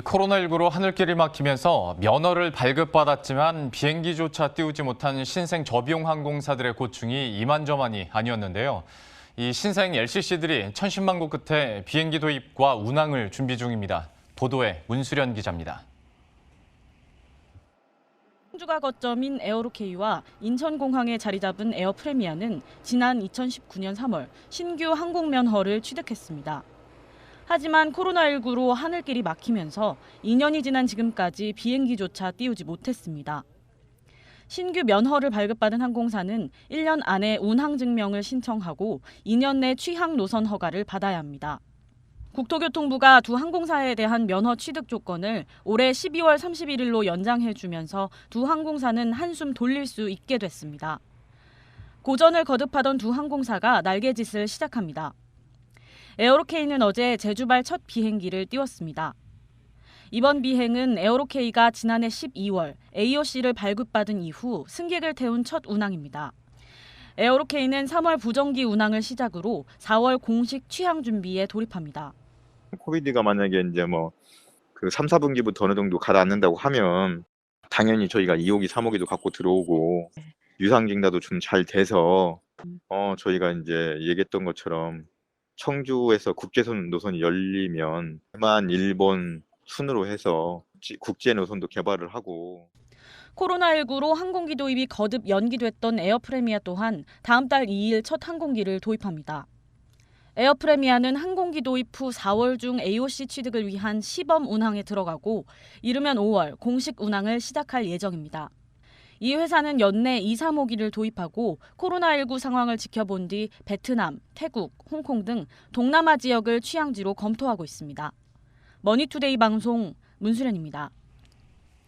코로나19로 하늘길이 막히면서 면허를 발급받았지만 비행기조차 띄우지 못한 신생 저비용 항공사들의 고충이 이만저만이 아니었는데요. 이 신생 LCC들이 천신만고 끝에 비행기 도입과 운항을 준비 중입니다. 보도에 문수련 기자입니다. 청주가 거점인 에어로케이와 인천공항에 자리 잡은 에어프레미아는 지난 2019년 3월 신규 항공 면허를 취득했습니다. 하지만 코로나19로 하늘길이 막히면서 2년이 지난 지금까지 비행기조차 띄우지 못했습니다. 신규 면허를 발급받은 항공사는 1년 안에 운항 증명을 신청하고 2년 내 취항 노선 허가를 받아야 합니다. 국토교통부가 두 항공사에 대한 면허 취득 조건을 올해 12월 31일로 연장해 주면서 두 항공사는 한숨 돌릴 수 있게 됐습니다. 고전을 거듭하던 두 항공사가 날개짓을 시작합니다. 에어로케이는 어제 제주발 첫 비행기를 띄웠습니다. 이번 비행은 에어로케이가 지난해 12월 AOC를 발급받은 이후 승객을 태운 첫 운항입니다. 에어로케이는 3월 부정기 운항을 시작으로 4월 공식 취항 준비에 돌입합니다. 코비드가 만약에 이제 뭐 그 3, 4분기부터 어느 정도 가라앉는다고 하면 당연히 저희가 2호기, 3호기도 갖고 들어오고 유상 증가도 좀 잘 돼서 어 저희가 이제 얘기했던 것처럼 청주에서 국제선 노선이 열리면 대만, 일본 순으로 해서 지- 국제 노선도 개발을 하고 코로나19로 항공기 도입이 거듭 연기됐던 에어프레미아 또한 다음 달 2일 첫 항공기를 도입합니다. 에어프레미아는 항공기 도입 후 4월 중 AOC 취득을 위한 시범 운항에 들어가고 이르면 5월 공식 운항을 시작할 예정입니다. 이 회사는 연내 2, 3호기를 도입하고 코로나19 상황을 지켜본 뒤 베트남, 태국, 홍콩 등 동남아 지역을 취향지로 검토하고 있습니다. 머니투데이 방송 문수련입니다.